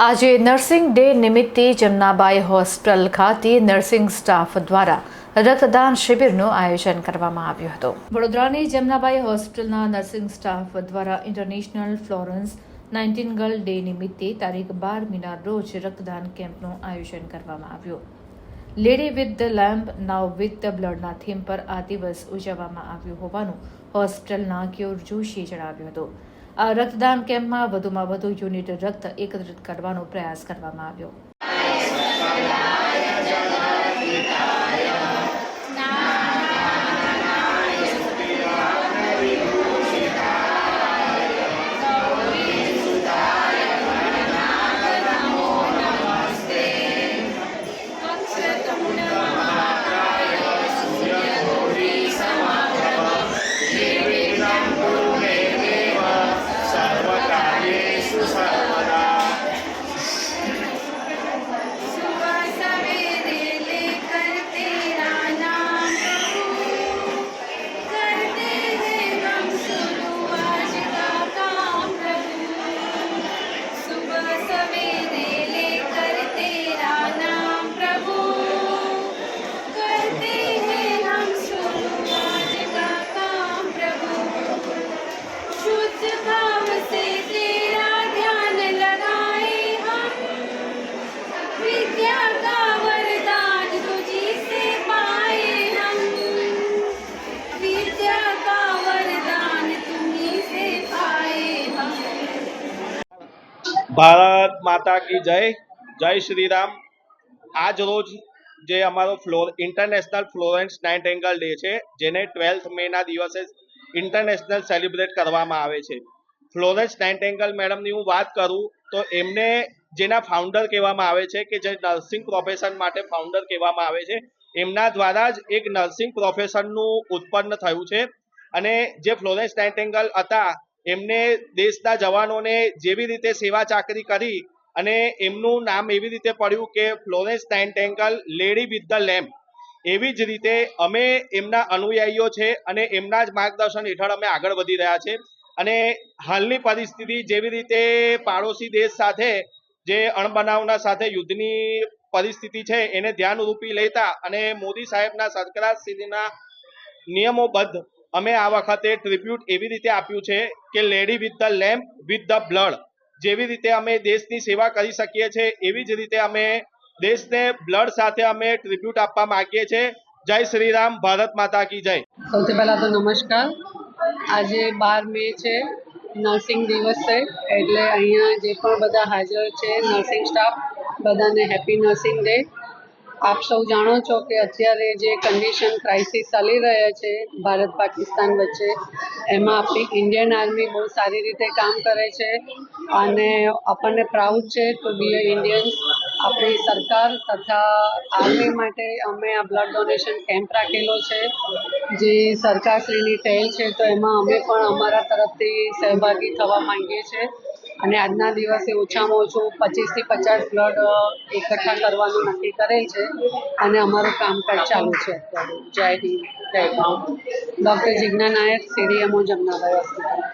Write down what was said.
આજે nursing day નિમિત્તે Jamnabai hospital ખાતે નર્સિંગ સ્ટાફ દ્વારા રક્તદાન શિબિરનું આયોજન કરવામાં આવ્યું હતું. વડોદરાની જમનાબાઈ હોસ્પિટલના નર્સિંગ સ્ટાફ દ્વારા international Florence Nightingale day નિમિત્તે તારીખ બાર મીના રોજ રક્તદાન કેમ્પનું આયોજન કરવામાં આવ્યું. Lady with the lamp, now with the બ્લડના theme પર આ દિવસ ઉજવવામાં આવ્યો હોવાનું હોસ્પિટલના ક્યોર જોશીએ જણાવ્યું હતું. આ રક્તદાન કેમ્પમાં વધુમાં વધુ યુનિટ રક્ત એકત્રિત કરવાનો પ્રયાસ કરવામાં આવ્યો. ભારત માતા કી જય જય શ્રી રામ આજ રોજ જે અમારો floor international Florence Nightingale day છે, જેને ટ્વેલ્થ મે ના દિવસે ઇન્ટરનેશનલ સેલિબ્રેટ કરવામાં આવે છે. ફ્લોરેન્સ નાઇટ એંગલ મેડમની હું વાત કરું તો એમને જેના ફાઉન્ડર કહેવામાં આવે છે કે જે નર્સિંગ પ્રોફેશન માટે ફાઉન્ડર કહેવામાં આવે છે, એમના દ્વારા જ એક નર્સિંગ પ્રોફેશનનું ઉત્પન્ન થયું છે. અને જે ફ્લોરેન્સ નાઇટેંગલ હતા એમને દેશના જવાનોને જેવી રીતે સેવા ચાકરી કરી અને એમનું નામ એવી રીતે પડ્યું કે Florence Nightingale lady with the lamp. એવી જ રીતે અમે એમના અનુયાયીઓ છે અને એમના જ માર્ગદર્શન હેઠળ અમે આગળ વધી રહ્યા છે. અને હાલની પરિસ્થિતિ જેવી રીતે પાડોશી દેશ સાથે જે અણબનાવના સાથે યુદ્ધની પરિસ્થિતિ છે એને ધ્યાનરૂપી લેતા અને મોદી સાહેબના સરકારશ્રીના નિયમોબદ્ધ અમે આ વખતે ટ્રિબ્યુટ એવી રીતે આપ્યું છે કે lady with the lamp with the blood જેવી રીતે અમે દેશની સેવા કરી શકીએ છીએ, એવી જ રીતે અમે દેશને બ્લડ સાથે અમે ટ્રિબ્યુટ આપવા માંગીએ છીએ. જય શ્રી રામ ભારત માતા કી જય. સૌથી પહેલાં તો નમસ્કાર. આજે બાર મે છે નર્સિંગ દિવસ છે, એટલે અહીંયા જે પણ બધા હાજર છે નર્સિંગ સ્ટાફ, બધાને હેપી નર્સિંગ ડે આપ સૌ જાણો છો કે અત્યારે જે કન્ડિશન ક્રાઇસિસ ચાલી રહ્યા છે, ભારત પાકિસ્તાન વચ્ચે, એમાં આપણી ઇન્ડિયન આર્મી બહુ સારી રીતે કામ કરે છે અને આપણને પ્રાઉડ છે ટુ બી અ ઇન્ડિયન આપણી સરકાર તથા આર્મી માટે અમે આ બ્લડ ડોનેશન કેમ્પ રાખેલો છે. જે સરકારશ્રીની પહેલ છે, તો એમાં અમે પણ અમારા તરફથી સહભાગી થવા માંગીએ છીએ. અને આજના દિવસે ઓછામાં ઓછું પચીસથી પચાસ બ્લડ એકઠા કરવાનું નક્કી કરેલ છે. અને અમારું કામકાજ ચાલુ છે અત્યારે. જય હિન્દ, જય ભાવ doctor Jigna Nayak CDMO Jamnabhai hospital.